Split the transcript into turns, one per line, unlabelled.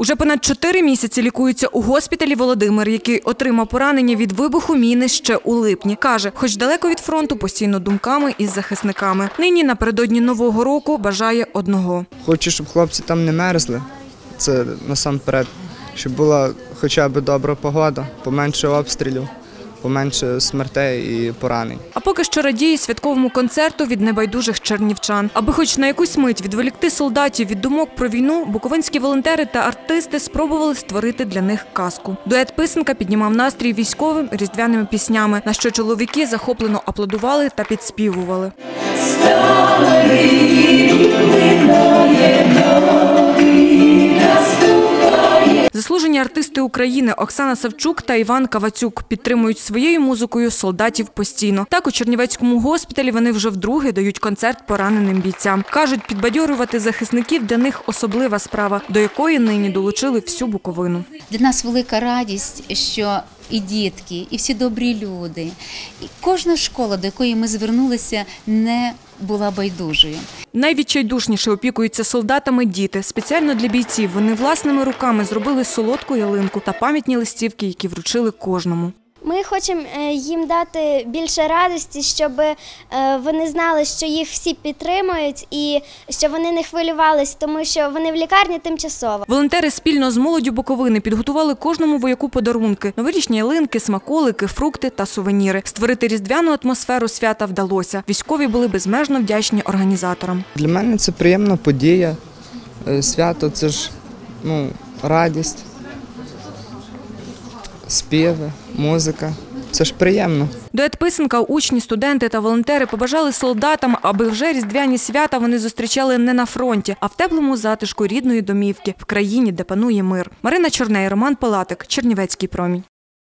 Уже понад чотири місяці лікується у госпіталі Володимир, який отримав поранення від вибуху міни ще у липні. Каже, хоч далеко від фронту, постійно думками із захисниками. Нині напередодні нового року бажає одного.
Хочу, щоб хлопці там не мерзли. Це насамперед, щоб була хоча б добра погода, поменше обстрілів, поменше смертей і поранень.
А поки що радіє святковому концерту від небайдужих чернівчан. Аби хоч на якусь мить відволікти солдатів від думок про війну, буковинські волонтери та артисти спробували створити для них казку. Дует писанка піднімав настрій військовим різдвяними піснями, на що чоловіки захоплено аплодували та підспівували. Артисти України Оксана Савчук та Іван Кавацюк підтримують своєю музикою солдатів постійно. Так у Чернівецькому госпіталі вони вже вдруге дають концерт пораненим бійцям. кажуть, підбадьорювати захисників для них особлива справа, до якої нині долучили всю Буковину.
Для нас велика радість, що і дітки, і всі добрі люди, і кожна школа, до якої ми звернулися, не була байдужою.
Найвідчайдушніше опікуються солдатами діти. Спеціально для бійців вони власними руками зробили солодку ялинку та пам'ятні листівки, які вручили кожному.
Ми хочемо е, їм дати більше радості, щоб е, вони знали, що їх всі підтримують і що вони не хвилювались, тому що вони в лікарні тимчасово.
Волонтери спільно з молоддю Буковини підготували кожному вояку подарунки: новорічні ялинки, смаколики, фрукти та сувеніри. Створити різдвяну атмосферу свята вдалося. Військові були безмежно вдячні організаторам.
Для мене це приємна подія. Е, Свято це ж ну, радість, співи, музика. Це ж приємно.
Дует писанка, учні, студенти та волонтери побажали солдатам, аби вже різдвяні свята вони зустрічали не на фронті, а в теплому затишку рідної домівки в країні, де панує мир. Марина Чорней, Роман Палатик, Чернівецький промінь.